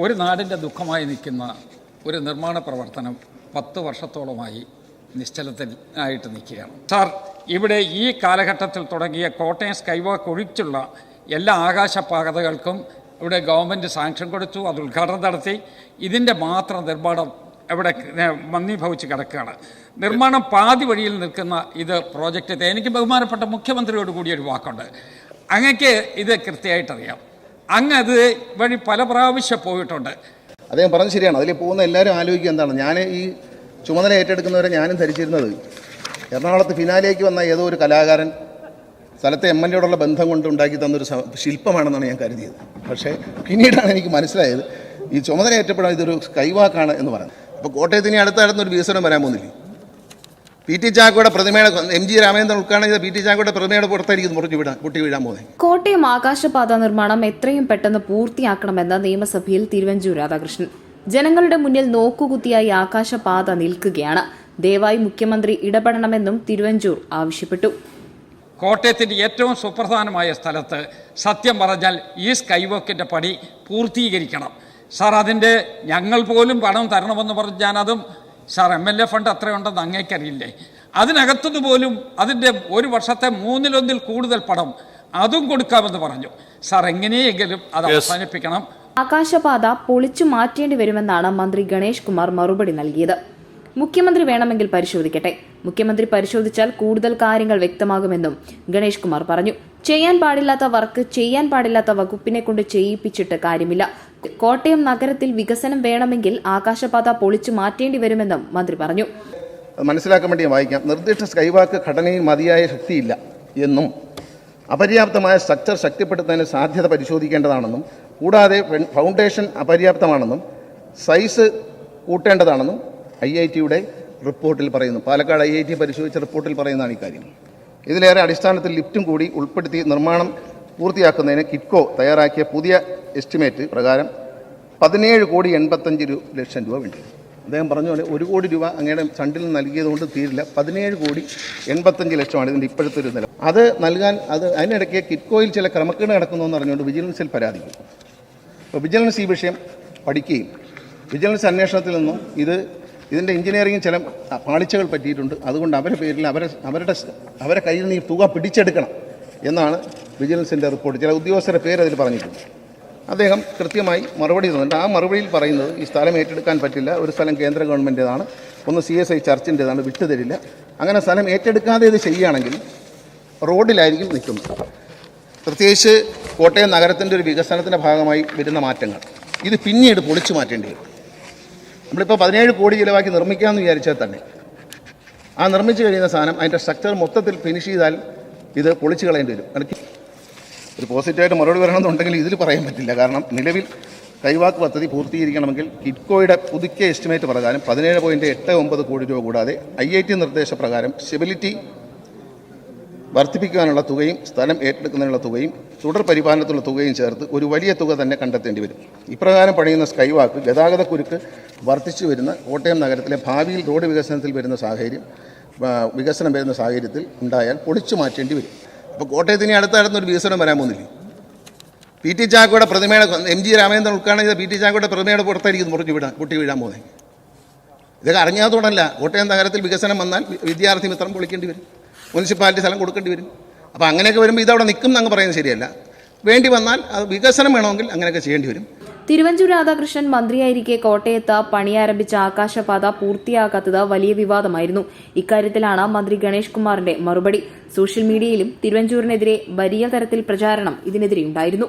ഒരു നാടിന്റെ ദുഃഖമായി നിൽക്കുന്ന ഒരു നിർമ്മാണ പ്രവർത്തനം പത്ത് വർഷത്തോളമായി നിശ്ചലത്തിൽ ആയിട്ട് നിൽക്കുകയാണ്. സാർ ഇവിടെ ഈ കാലഘട്ടത്തിൽ തുടങ്ങിയ കോട്ടയം സ്കൈവാക്ക് ഒഴിച്ചുള്ള എല്ലാ ആകാശപാതകൾക്കും ഇവിടെ ഗവൺമെന്റ് സാങ്ഷൻ കൊടുത്തു അത് ഉദ്ഘാടനം നടത്തി. ഇതിന്റെ മാത്രം നിർമ്മാണം ഇവിടെ മന്ദീഭവിച്ച് കിടക്കുകയാണ്. നിർമ്മാണം പാതി വഴിയിൽ നിൽക്കുന്ന ഇത് പ്രോജക്റ്റ് എനിക്ക് ബഹുമാനപ്പെട്ട മുഖ്യമന്ത്രിയോട് കൂടി ഒരു വാക്കുണ്ട്. അങ്ങക്ക് ഇത് കൃത്യമായിട്ട് അറിയാം അങ്ങ് അത് വഴി പല പ്രാവശ്യം പോയിട്ടുണ്ട്. അദ്ദേഹം പറഞ്ഞത് ശരിയാണ്. അതിൽ പോകുന്ന എല്ലാവരും ആലോചിക്കുക എന്താണ്. ഞാൻ ഈ ചുമതല ഏറ്റെടുക്കുന്നവരെ ഞാനും ധരിച്ചിരുന്നത് എറണാകുളത്ത് ഫിനാലേക്ക് വന്ന ഏതോ ഒരു കലാകാരൻ സ്ഥലത്തെ എം എൽ എയോടുള്ള ബന്ധം കൊണ്ട് ഉണ്ടാക്കി തന്നൊരു ശില്പമാണെന്നാണ് ഞാൻ കരുതിയത്. പക്ഷേ പിന്നീടാണ് എനിക്ക് മനസ്സിലായത് ഈ ചുമതല ഏറ്റപ്പെടാൻ ഇതൊരു കൈവാക്കാണ് എന്ന് പറയുന്നത്. അപ്പോൾ കോട്ടയത്തിന് അടുത്തായിരുന്നൊരു വികസനം വരാൻ പോകുന്നില്ലേ? പി ടി ചാക്കോയുടെ പ്രതിമയുടെ എം ജി രാമേന്ദ്രൻ ഉൾക്കാണ് ചെയ്ത പി ടി ചാക്കോയുടെ പ്രതിമയുടെ പുറത്തായിരിക്കും മുറിഞ്ഞു വീഴാൻ പോകുന്നത്. കോട്ടയം ആകാശപാത നിർമ്മാണം എത്രയും പെട്ടെന്ന് പൂർത്തിയാക്കണമെന്ന് നിയമസഭയിൽ തിരുവഞ്ചൂർ രാധാകൃഷ്ണൻ. ജനങ്ങളുടെ മുന്നിൽ നോക്കുകുത്തിയായി ആകാശപാത നിൽക്കുകയാണ്. ദയവായി മുഖ്യമന്ത്രി ഇടപെടണമെന്നും തിരുവഞ്ചൂർ ആവശ്യപ്പെട്ടു. കോട്ടയത്തിന്റെ ഏറ്റവും സുപ്രധാനമായ സ്ഥലത്ത് സത്യം പറഞ്ഞാൽ ഈ സ്കൈവോക്കിന്റെ പണി പൂർത്തീകരിക്കണം. സാർ അതിന്റെ ഞങ്ങൾ പോലും പണം തരണമെന്ന് പറഞ്ഞ് ഞാനതും sir M L A fund അത്രയുണ്ടെന്ന് അങ്ങേക്കറിയില്ലേ? അതിനകത്തുനിന്ന് പോലും അതിന്റെ ഒരു വർഷത്തെ മൂന്നിലൊന്നിൽ കൂടുതൽ പണം അതും കൊടുക്കാമെന്ന് പറഞ്ഞു. സാർ എങ്ങനെയെങ്കിലും അത് അവസാനിപ്പിക്കണം. ആകാശപാത പൊളിച്ചു മാറ്റേണ്ടി വരുമെന്നാണ് മന്ത്രി ഗണേഷ് കുമാർ മറുപടി നൽകിയത്. മുഖ്യമന്ത്രി വേണമെങ്കിൽ പരിശോധിക്കട്ടെ. മുഖ്യമന്ത്രി പരിശോധിച്ചാൽ കൂടുതൽ കാര്യങ്ങൾ വ്യക്തമാകുമെന്നും ഗണേഷ് കുമാർ പറഞ്ഞു. ചെയ്യാൻ പാടില്ലാത്ത വർക്ക് ചെയ്യാൻ പാടില്ലാത്ത വകുപ്പിനെ കൊണ്ട് ചെയ്യിപ്പിച്ചിട്ട് കാര്യമില്ല. കോട്ടയം നഗരത്തിൽ വികസനം വേണമെങ്കിൽ ആകാശപാത പൊളിച്ചു മാറ്റേണ്ടി വരുമെന്നും മന്ത്രി പറഞ്ഞു. മനസ്സിലാക്കാൻ വേണ്ടി വായിക്കാം. നിർദ്ദിഷ്ട സ്കൈവാക്ക് ഘടനയിൽ മതിയായ ശക്തിയില്ല എന്നും അപര്യാപ്തമായ സ്ട്രക്ചർ ശക്തിപ്പെടുത്തുന്നതിന് സാധ്യത പരിശോധിക്കേണ്ടതാണെന്നും കൂടാതെ ഫൗണ്ടേഷൻ അപര്യാപ്തമാണെന്നും സൈസ് കൂട്ടേണ്ടതാണെന്നും ഐ ഐ ടിയുടെ റിപ്പോർട്ടിൽ പറയുന്നു. പാലക്കാട് ഐ ഐ ടി പരിശോധിച്ച റിപ്പോർട്ടിൽ പറയുന്നതാണ് ഇക്കാര്യം. ഇതിലേറെ അടിസ്ഥാനത്തിൽ ലിഫ്റ്റും കൂടി ഉൾപ്പെടുത്തി നിർമ്മാണം പൂർത്തിയാക്കുന്നതിന് കിറ്റ്കോ തയ്യാറാക്കിയ പുതിയ എസ്റ്റിമേറ്റ് പ്രകാരം പതിനേഴ് കോടി എൺപത്തഞ്ച് ലക്ഷം രൂപ വേണ്ടി. അദ്ദേഹം പറഞ്ഞ പോലെ ഒരു കോടി രൂപ അങ്ങയുടെ ഫണ്ടിൽ നൽകിയതുകൊണ്ട് തീരില്ല. പതിനേഴ് കോടി എൺപത്തഞ്ച് ലക്ഷമാണ് ഇതിന്റെ ഇപ്പോഴത്തെ ഒരു നില. അത് നൽകാൻ അത് അതിനിടയ്ക്ക് കിറ്റ്കോയിൽ ചില ക്രമക്കേട് നടക്കുന്നു എന്ന് പറഞ്ഞുകൊണ്ട് വിജിലൻസിൽ പരാതിക്കും. അപ്പോൾ വിജിലൻസ് ഈ വിഷയം പഠിക്കുകയും വിജിലൻസ് അന്വേഷണത്തിൽ നിന്നും ഇത് ഇതിന്റെ എഞ്ചിനീയറിംഗ് ചില പാളിച്ചകൾ പറ്റിയിട്ടുണ്ട്. അതുകൊണ്ട് അവരുടെ പേരിൽ അവരെ അവരുടെ അവരെ കയ്യിൽ നിന്ന് ഈ തുക പിടിച്ചെടുക്കണം എന്നാണ് വിജിലൻസിന്റെ റിപ്പോർട്ട് ചില ഉദ്യോഗസ്ഥരുടെ പേര് അതിൽ പറഞ്ഞിട്ടുണ്ട്. അദ്ദേഹം കൃത്യമായി മറുപടി തന്നിട്ടുണ്ട്. ആ മറുപടിയിൽ പറയുന്നത് ഈ സ്ഥലം ഏറ്റെടുക്കാൻ പറ്റില്ല. ഒരു സ്ഥലം കേന്ദ്ര ഗവൺമെന്റേതാണ് ഒന്ന് സി എസ് ഐ ചർച്ചിന്റെതാണ് വിട്ടുതരില്ല. അങ്ങനെ സ്ഥലം ഏറ്റെടുക്കാതെ ഇത് ചെയ്യുകയാണെങ്കിൽ റോഡിലായിരിക്കും നിൽക്കുന്നത് പ്രത്യേകിച്ച് കോട്ടയം നഗരത്തിന്റെ ഒരു വികസനത്തിന്റെ ഭാഗമായി വരുന്ന മാറ്റങ്ങൾ. ഇത് പിന്നീട് പൊളിച്ചു മാറ്റേണ്ടി വരും. നമ്മളിപ്പോൾ പതിനേഴ് കോടി ചിലവാക്കി നിർമ്മിക്കാമെന്ന് വിചാരിച്ചാൽ തന്നെ ആ നിർമ്മിച്ചു കഴിയുന്ന സാധനം അതിന്റെ സ്ട്രക്ചർ മൊത്തത്തിൽ ഫിനിഷ് ചെയ്താൽ ഇത് പൊളിച്ചു കളയേണ്ടി വരും. എനിക്ക് ഒരു പോസിറ്റീവായിട്ട് മറുപടി വരണമെന്നുണ്ടെങ്കിൽ ഇതിൽ പറയാൻ പറ്റില്ല. കാരണം നിലവിൽ കൈവാക്ക് പദ്ധതി പൂർത്തീകരിക്കണമെങ്കിൽ കിറ്റ്കോയുടെ പുതുക്കിയ എസ്റ്റിമേറ്റ് പ്രകാരം പതിനേഴ് പോയിന്റ് എട്ട് ഒമ്പത് കോടി രൂപ കൂടാതെ ഐ ഐ ടി നിർദ്ദേശപ്രകാരം സ്റ്റെബിലിറ്റി വർദ്ധിപ്പിക്കാനുള്ള തുകയും സ്ഥലം ഏറ്റെടുക്കുന്നതിനുള്ള തുകയും തുടർ പരിപാലനത്തിനുള്ള തുകയും ചേർത്ത് ഒരു വലിയ തുക തന്നെ കണ്ടെത്തേണ്ടി വരും. ഇപ്രകാരം പണിയുന്ന സ്കൈവാക്ക് ഗതാഗതക്കുരുക്ക് വർദ്ധിച്ചു വരുന്ന കോട്ടയം നഗരത്തിലെ ഭാവിയിൽ റോഡ് വികസനത്തിൽ വരുന്ന സാഹചര്യം വികസനം വരുന്ന സാഹചര്യത്തിൽ ഉണ്ടായാൽ പൊളിച്ചു മാറ്റേണ്ടി വരും. അപ്പോൾ കോട്ടയത്തിന് അടുത്തടുത്തൊരു വികസനം വരാൻ പോകുന്നില്ലേ? പി ടി ചാക്കോയുടെ പ്രതിമയുടെ എം ജി രാമേന്ദ്രൻ ഉദ്ഘാടനം ചെയ്ത പി ടി ചാക്കോയുടെ പ്രതിമയുടെ പുറത്തായിരിക്കും മുറിഞ്ഞു വീഴാൻ പൊട്ടി വീഴാൻ പോകുന്നത്. ഇതൊക്കെ അറിഞ്ഞാത്തോടല്ല കോട്ടയം നഗരത്തിൽ വികസനം വന്നാൽ വിദ്യാർത്ഥി മിത്രം പൊളിക്കേണ്ടി വരും. മുനിസിപ്പാലിറ്റി സ്ഥലം കൊടുക്കേണ്ടി വരും. അപ്പോൾ അങ്ങനെയൊക്കെ വരുമ്പോൾ ഇതവിടെ നിൽക്കും എന്നങ്ങ് പറയുന്നത് ശരിയല്ല. വേണ്ടി വന്നാൽ അത് വികസനം വേണമെങ്കിൽ അങ്ങനെയൊക്കെ ചെയ്യേണ്ടി വരും. തിരുവഞ്ചൂർ രാധാകൃഷ്ണൻ മന്ത്രിയായിരിക്കെ കോട്ടയത്ത് പണിയാരംഭിച്ച ആകാശപാത പൂർത്തിയാക്കാത്തത് വലിയ വിവാദമായിരുന്നു. ഇക്കാര്യത്തിലാണ് മന്ത്രി ഗണേഷ് കുമാറിന്റെ മറുപടി. സോഷ്യൽ മീഡിയയിലും തിരുവഞ്ചൂരിനെതിരെ വലിയ തരത്തിൽ പ്രചാരണം ഇതിനെതിരെയുണ്ടായിരുന്നു.